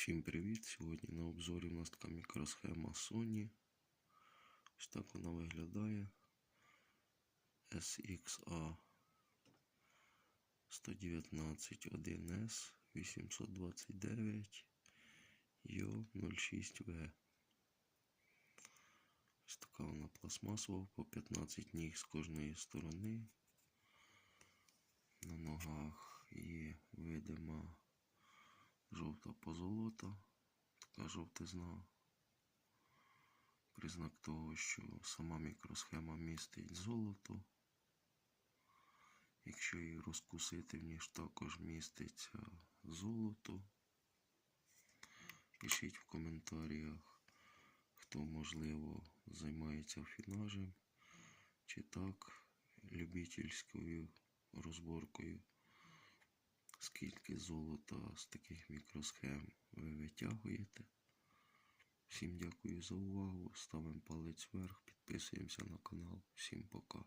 Всім привіт! Сьогодні на обзорі у нас така мікросхема Sony. Ось так вона виглядає. SXA 119 1S 829 YO 06V. Ось така вона пластмасова по 15 ніг з кожної сторони. На ногах є видима жовта позолота, така жовтизна. Признак того, що сама мікросхема містить золото. Якщо її розкусити, в ній також міститься золото. Пишіть в коментарях, хто можливо займається фінажем чи так любительською розборкою скільки золота з таких мікросхем ви витягуєте. Всім дякую за увагу. Ставимо палець вверх, підписуємося на канал. Всім пока.